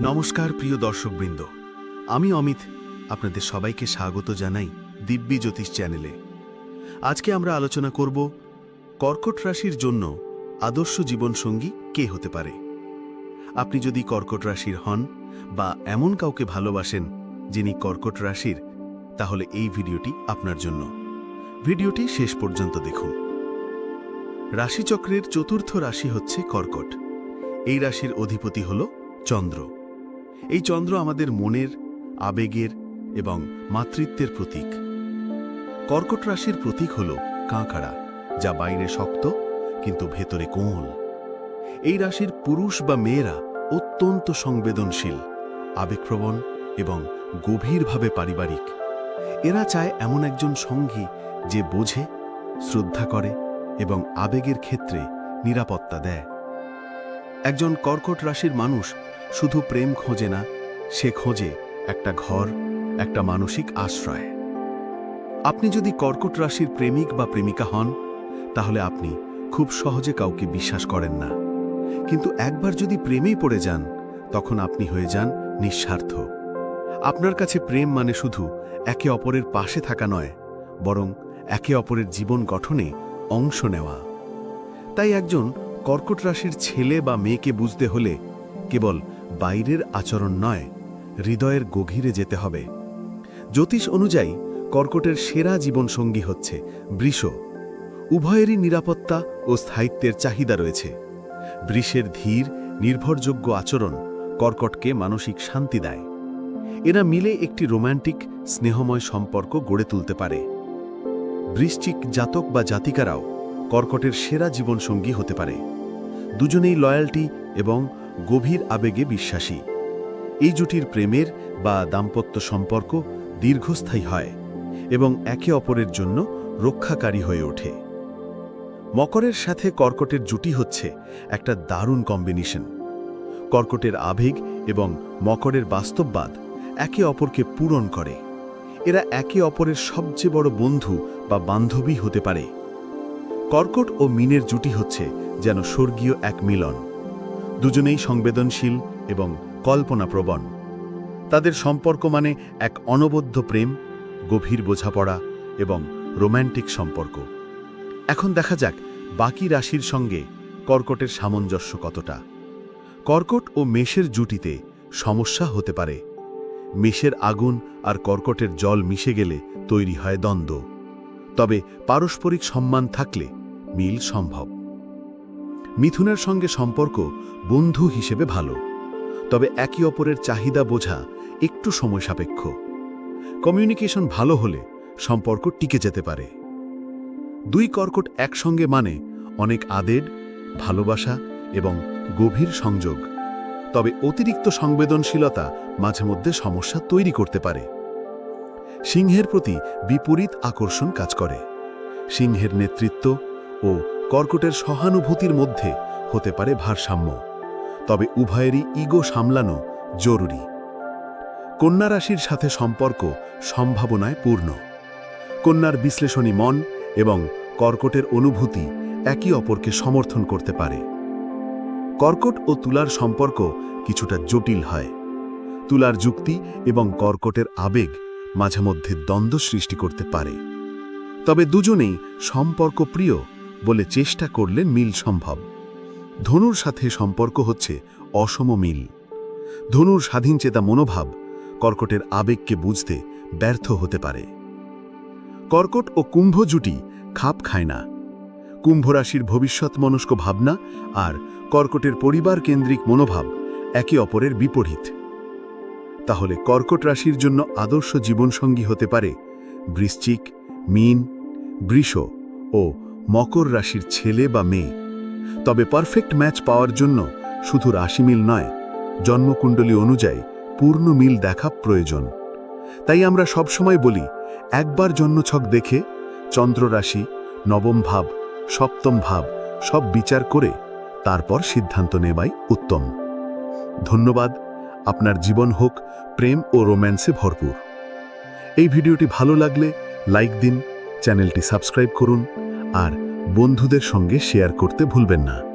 নমস্কার, প্রিয় দর্শকবৃন্দ। আমি অমিত, আপনাদের সবাইকে স্বাগত জানাই দিব্যি জ্যোতিষ চ্যানেলে। আজকে আমরা আলোচনা করব, কর্কট রাশির জন্য আদর্শ জীবনসঙ্গী কে হতে পারে? আপনি যদি কর্কট রাশির হন বা এমন কাউকে ভালোবাসেন যিনি কর্কট রাশির, তাহলে এই ভিডিওটি আপনার জন্য। ভিডিওটি শেষ পর্যন্ত দেখুন। রাশিচক্রের চতুর্থ রাশি হচ্ছে কর্কট। এই রাশির অধিপতি হল চন্দ্র। এই চন্দ্র আমাদের মনের, আবেগের এবং মাতৃত্বের প্রতীক। কর্কট রাশির প্রতীক হল কাঁকড়া, যা বাইরে শক্ত কিন্তু ভেতরে কোমল। এই রাশির পুরুষ বা মেয়েরা অত্যন্ত সংবেদনশীল, আবেগপ্রবণ এবং গভীরভাবে পারিবারিক। এরা চায় এমন একজন সঙ্গী যে বোঝে, শ্রদ্ধা করে এবং আবেগের ক্ষেত্রে নিরাপত্তা দেয়। একজন কর্কট রাশির মানুষ শুধু প্রেম খোঁজে না, সে খোঁজে একটা ঘর, একটা মানসিক আশ্রয়। আপনি যদি কর্কট রাশির প্রেমিক বা প্রেমিকা হন, তাহলে আপনি খুব সহজে কাউকে বিশ্বাস করেন না। কিন্তু একবার যদি প্রেমেই পড়ে যান, তখন আপনি হয়ে যান নিঃস্বার্থ। আপনার কাছে প্রেম মানে শুধু একে অপরের পাশে থাকা নয়, বরং একে অপরের জীবন গঠনে অংশ নেওয়া। তাই একজন কর্কট রাশির ছেলে বা মেয়েকে বুঝতে হলে কেবল বাইরের আচরণ নয়, হৃদয়ের গভীরে যেতে হবে। জ্যোতিষ অনুযায়ী, কর্কটের সেরা জীবনসঙ্গী হচ্ছে বৃষ। উভয়েরই নিরাপত্তা ও স্থায়িত্বের চাহিদা রয়েছে। বৃষের ধীর, নির্ভরযোগ্য আচরণ কর্কটকে মানসিক শান্তি দেয়। এরা মিলে একটি রোম্যান্টিক, স্নেহময় সম্পর্ক গড়ে তুলতে পারে। বৃশ্চিক জাতক বা জাতিকারাও কর্কটের সেরা জীবনসঙ্গী হতে পারে। দুজনেই লয়্যালটি এবং গভীর আবেগে বিশ্বাসী। এই জুটির প্রেমের বা দাম্পত্য সম্পর্ক দীর্ঘস্থায়ী হয় এবং একে অপরের জন্য রক্ষাকারী হয়ে ওঠে। মকরের সাথে কর্কটের জুটি হচ্ছে একটা দারুণ কম্বিনেশন। কর্কটের আবেগ এবং মকরের বাস্তববাদ একে অপরকে পূরণ করে। এরা একে অপরের সবচেয়ে বড় বন্ধু বা বান্ধবী হতে পারে। কর্কট ও মিনের জুটি হচ্ছে যেন স্বর্গীয় এক মিলন। দুজনেই সংবেদনশীল এবং কল্পনাপ্রবণ। তাদের সম্পর্ক মানে এক অনবদ্য প্রেম, গভীর বোঝাপড়া এবং রোম্যান্টিক সম্পর্ক। এখন দেখা যাক বাকি রাশির সঙ্গে কর্কটের সামঞ্জস্য কতটা। কর্কট ও মেষের জুটিতে সমস্যা হতে পারে। মেষের আগুন আর কর্কটের জল মিশে গেলে তৈরি হয় দ্বন্দ্ব। তবে পারস্পরিক সম্মান থাকলে মিল সম্ভব। মিথুনের সঙ্গে সম্পর্ক বন্ধু হিসেবে ভালো। তবে একে অপরের চাহিদা বোঝা একটু সময় সাপেক্ষ। কমিউনিকেশন ভালো হলে সম্পর্ক টিকে যেতে পারে। দুই কর্কট একসঙ্গে মানে অনেক আদেড ভালোবাসা এবং গভীর সংযোগ। তবে অতিরিক্ত সংবেদনশীলতা মাঝে মধ্যে সমস্যা তৈরি করতে পারে। সিংহের প্রতি বিপরীত আকর্ষণ কাজ করে। সিংহের নেতৃত্ব ও কর্কটের সহানুভূতির মধ্যে হতে পারে ভারসাম্য। তবে উভয়েরই ইগো সামলানো জরুরি। কন্যা রাশির সাথে সম্পর্ক সম্ভাবনায় পূর্ণ। কন্যার বিশ্লেষণী মন এবং কর্কটের অনুভূতি একে অপরকে সমর্থন করতে পারে। কর্কট ও তুলার সম্পর্ক কিছুটা জটিল হয়। তুলার যুক্তি এবং কর্কটের আবেগ মাঝে মধ্যে দ্বন্দ্ব সৃষ্টি করতে পারে। তবে দুজনেই সম্পর্ক প্রিয় বলে চেষ্টা করলে মিল সম্ভব। ধনুর সাথে সম্পর্ক হচ্ছে অসম মিল ধনুর স্বাধীনচেতা মনোভাব কর্কটের আবেগকে বুঝতে ব্যর্থ হতে পারে। কর্কট ও কুম্ভ জুটি খাপ খায় না। কুম্ভরাশির ভবিষ্যৎ মনস্ক ভাবনা আর কর্কটের পরিবার কেন্দ্রিক মনোভাব একে অপরের বিপরীত। তাহলে কর্কট রাশির জন্য আদর্শ জীবনসঙ্গী হতে পারে বৃশ্চিক, মিন, বৃষ ও মকর রাশির ছেলে বা মেয়ে। তবে পারফেক্ট ম্যাচ পাওয়ার জন্য শুধু রাশি মিল নয়, জন্মকুণ্ডলী অনুযায়ী পূর্ণ মিল দেখা প্রয়োজন। তাই আমরা সবসময় বলি, একবার জন্মছক দেখে চন্দ্র রাশি, নবম ভাব, সপ্তম ভাব সব বিচার করে তারপর সিদ্ধান্ত নেওয়াই উত্তম। ধন্যবাদ, আপনার জীবন হোক প্রেম ও রোম্যান্সে ভরপুর। এই ভিডিওটি ভালো লাগলে লাইক দিন, চ্যানেলটি সাবস্ক্রাইব করুন। আর বন্ধুদের সঙ্গে শেয়ার করতে ভুলবেন না।